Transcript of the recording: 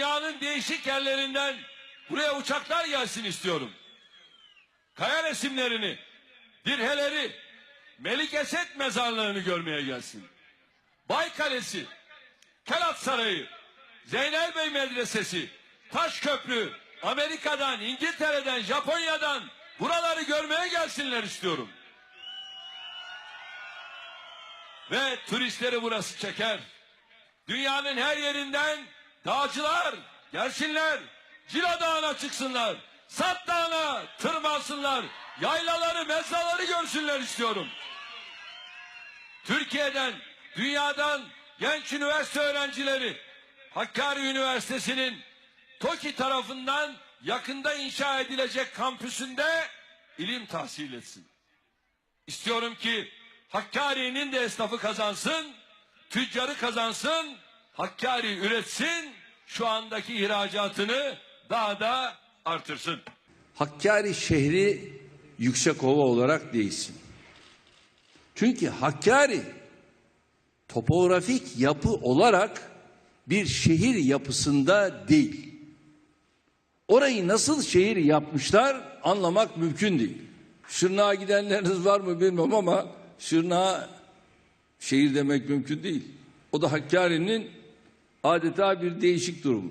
dünyanın değişik yerlerinden buraya uçaklar gelsin istiyorum. Kaya resimlerini, dirheleri, Melik Esed mezarlığını görmeye gelsin. Bay Kalesi, Kelat Sarayı, Zeynel Bey Medresesi, Taşköprü, Amerika'dan, İngiltere'den, Japonya'dan buraları görmeye gelsinler istiyorum. Ve turistleri burası çeker. Dünyanın her yerinden dağcılar gelsinler. Cila Dağı'na çıksınlar. Sat Dağı'na tırmansınlar. Yaylaları, mezraları görsünler istiyorum. Türkiye'den, dünyadan genç üniversite öğrencileri Hakkari Üniversitesi'nin TOKİ tarafından yakında inşa edilecek kampüsünde ilim tahsil etsin. İstiyorum ki Hakkari'nin de esnafı kazansın, tüccarı kazansın, Hakkari üretsin, şu andaki ihracatını daha da artırsın. Hakkari şehri Yüksekova olarak değilsin. Çünkü Hakkari topografik yapı olarak bir şehir yapısında değil. Orayı nasıl şehir yapmışlar anlamak mümkün değil. Şırnağa gidenleriniz var mı bilmem ama Şırnağa şehir demek mümkün değil. O da Hakkari'nin adeta bir değişik durum.